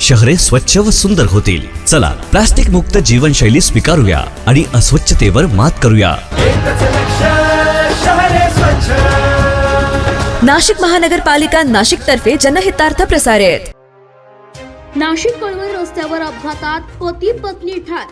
शहरे स्वच्छ व सुंदर होतील. चला प्लास्टिक मुक्त जीवनशैली स्वीकारूया आणि अस्वच्छतेवर मात करूया. नाशिक महानगरपालिका नाशिक तर्फे जनहितार्थ प्रसारित. नाशिक कळवण रस्त्यावर अपघातात पती पत्नी ठार.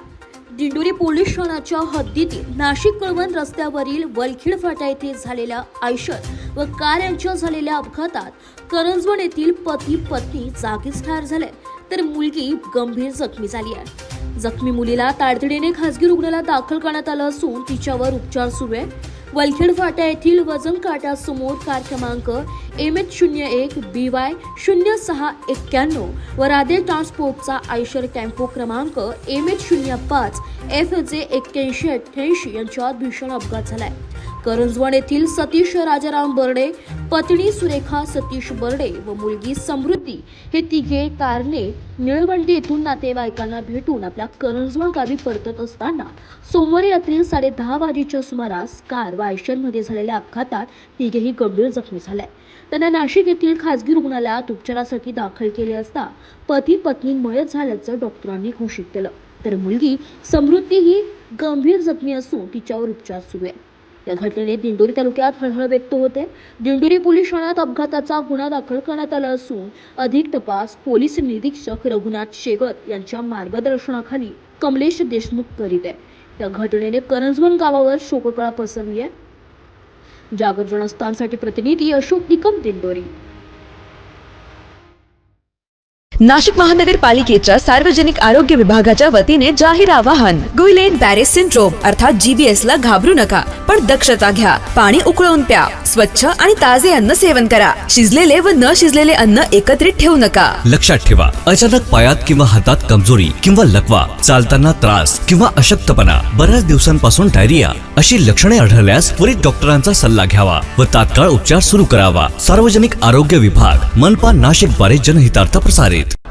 दिंडोरी पोलीस ठाण्याच्या हद्दीतील नाशिक कळवण रस्त्यावरील वलखीड फाटा येथे झालेल्या आयशर व कार यांच्या झालेल्या अपघातात करंजवण येथील पती पत्नी जागीच ठार झाले. तर मुलगी गंभीर जखमी झाली आहे. जखमी मुलीला तातडीने खासगी रुग्णालयात दाखल करण्यात आलं असून तिच्यावर उपचार सुरू आहे वलखेड फाटा येथील वजन काट्यासमोर कार क्रमांक एम एच शून्य एक बी वाय शून्य सहा एक्क्याण्णव व राधे ट्रान्सपोर्टचा आयशर टेम्पो क्रमांक एम एच शून्य पाच एफ जे एक्क्याऐंशी अठ्ठ्याऐंशी यांच्यात भीषण अपघात झालाय. करंजवण येथील सतीश राजाराम बर्डे पत्नी सुरेखा सतीश बर्डे व मुलगी समृद्धी हे तिघे कारने निळवंडी येथून नातेवाईकांना भेटून आपल्या करंजवण गावी परतत असताना सोमवारी रात्री साडे दहा वाजेच्या सुमारास कार वायशनमध्ये झालेल्या अपघातात तिघेही गंभीर जखमी झाल्या त्यांना नाशिक येथील खासगी रुग्णालयात उपचारासाठी दाखल केले असता पती पत्नी मयत झाल्याचं डॉक्टरांनी घोषित केलं. तर मुलगी समृद्धी ही गंभीर जखमी असून तिच्यावर उपचार सुरू आहे. या घटनेने दिंडोरी तालुक्यात हळहळ व्यक्त होते. दिंडोरी पोलीस ठाण्यात अपघाताचा गुन्हा दाखल करण्यात आला असून अधिक तपास पोलीस निरीक्षक रघुनाथ शेगर यांच्या मार्गदर्शनाखाली कमलेश देशमुख करीत आहे. या घटनेने करंजवन गावावर शोककळा पसरली आहे. जागर जनस्थानसाठी प्रतिनिधी अशोक निकम दिंडोरी. नाशिक महानगरपालिकेच्या सार्वजनिक आरोग्य विभागाच्या वतीने जाहीर आवाहन. गुईलेन बॅरेस सिंड्रोम अर्थात जीबीएस ला घाबरू नका पण दक्षता घ्या पाणी उकळून प्या. स्वच्छ आणि ताजे अन्न सेवन करा. शिजलेले व न शिजलेले अन्न एकत्रित ठेवू नका. लक्षात ठेवा अचानक पायात किंवा हातात कमजोरी किंवा लकवा चालताना त्रास किंवा अशक्तपणा बऱ्याच दिवसांपासून डायरिया अशी लक्षणे आढळल्यास त्वरित डॉक्टरांचा सल्ला घ्यावा व तात्काळ उपचार सुरू करावा. सार्वजनिक आरोग्य विभाग मनपा नाशिकद्वारे जनहितार्थ प्रसारित.